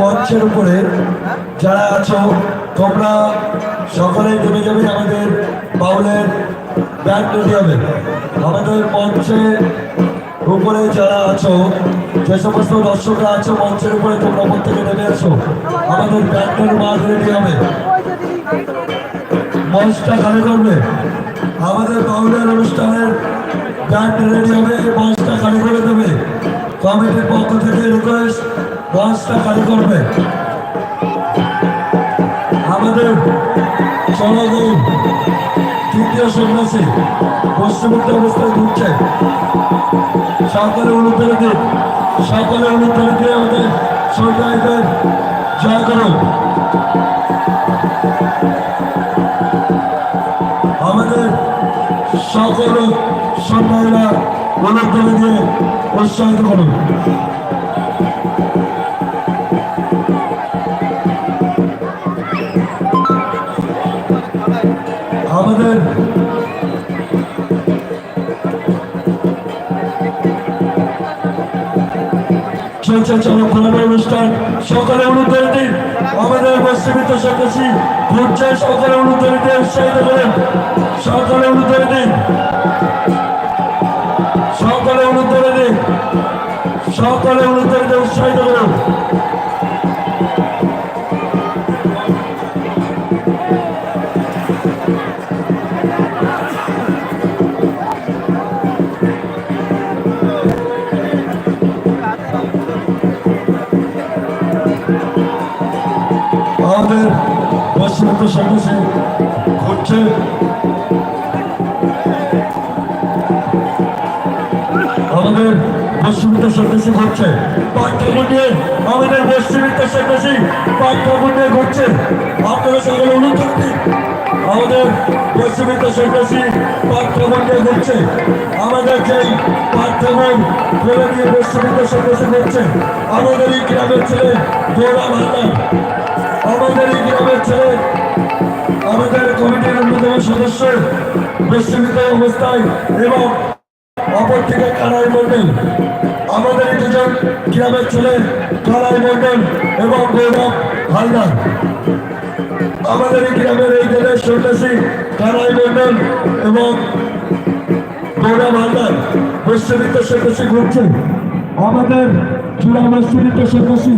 মঞ্চের উপরে যারা আছো, তোমরা সকলে নেমে যাবে আমাদের বাউলের ব্যান্ড হবে। আমাদের মঞ্চে উপরে যারা আছো, যে সমস্ত দর্শকরা আছো মঞ্চের উপরে, তোমরা উপর থেকে নেমে আসো আমাদের ব্যান্ডের মাঠ রেডি হবে। মঞ্চটা খালি করবে। আমাদের বাউলের অনুষ্ঠানের ব্যান্ড রেডি হবে। মঞ্চটা খালি করে দেবে। কমিটির পক্ষ থেকে রিকোয়েস্ট মঞ্চটা খালি করবে। আমাদের সমাগম তৃতীয় সন্ন্যাসী পশ্চিমবঙ্গ অবস্থায় ঘুরছে। সকলে অনুপ্রেরণা দিন। সকলে অনুপ্রেরণা দিয়ে আমাদের সরকারিদের জয় করুন। আমাদের সকল সন্ন্যাসীরা অনুপ্রেরণা দিয়ে উৎসাহিত করুন। আমাদের চলছে চলক্ষণের অনুষ্ঠান সকালে অনুদান দিন আমাদের পশ্চিমিত সদস্যী ঘুরছে সকালে অনুদান দিয়ে উৎসাহিত করেন। সকালে অনুদান দিন সকালে দিয়ে উৎসাহিত করুন। আমাদের পশ্চিমবঙ্গ সদস্য ঘুরছে। পশ্চিমবঙ্গ সদস্য ঘুরছে পাঠ্যপুর নিয়ে আমাদের পশ্চিমবঙ্গ সদস্য পাঠ্যপুর নিয়ে ঘুরছে আপনারা অনুরোধ দিন আমাদের পশ্চিমবঙ্গ সদস্য পাঠ্যপুর নিয়ে ঘুরছে আমাদের যেই পাঠ্যপুর ফেলে দিয়ে পশ্চিমবঙ্গ সদস্য ঘুরছে আমাদের এই গ্রামের ছেলে দৌড়া ভান্ডার আমাদের এই গ্রামের ছেলে, আমাদের কমিটির অন্যতম সদস্য বিস্মিত অবস্থায় এবং অপর থেকে কানাই মন্ডল আমাদের দুজন গ্রামের ছেলে কানাই এবং গৌরব হালদার। আমাদের গ্রামের এই দলের সন্ন্যাসী কানাই এবং গৌরব হালদার। বিশ্ববিদ্যালয় সন্ন্যাসী আমাদের চূড়া বিশ্ববিদ্যালয় সন্ন্যাসী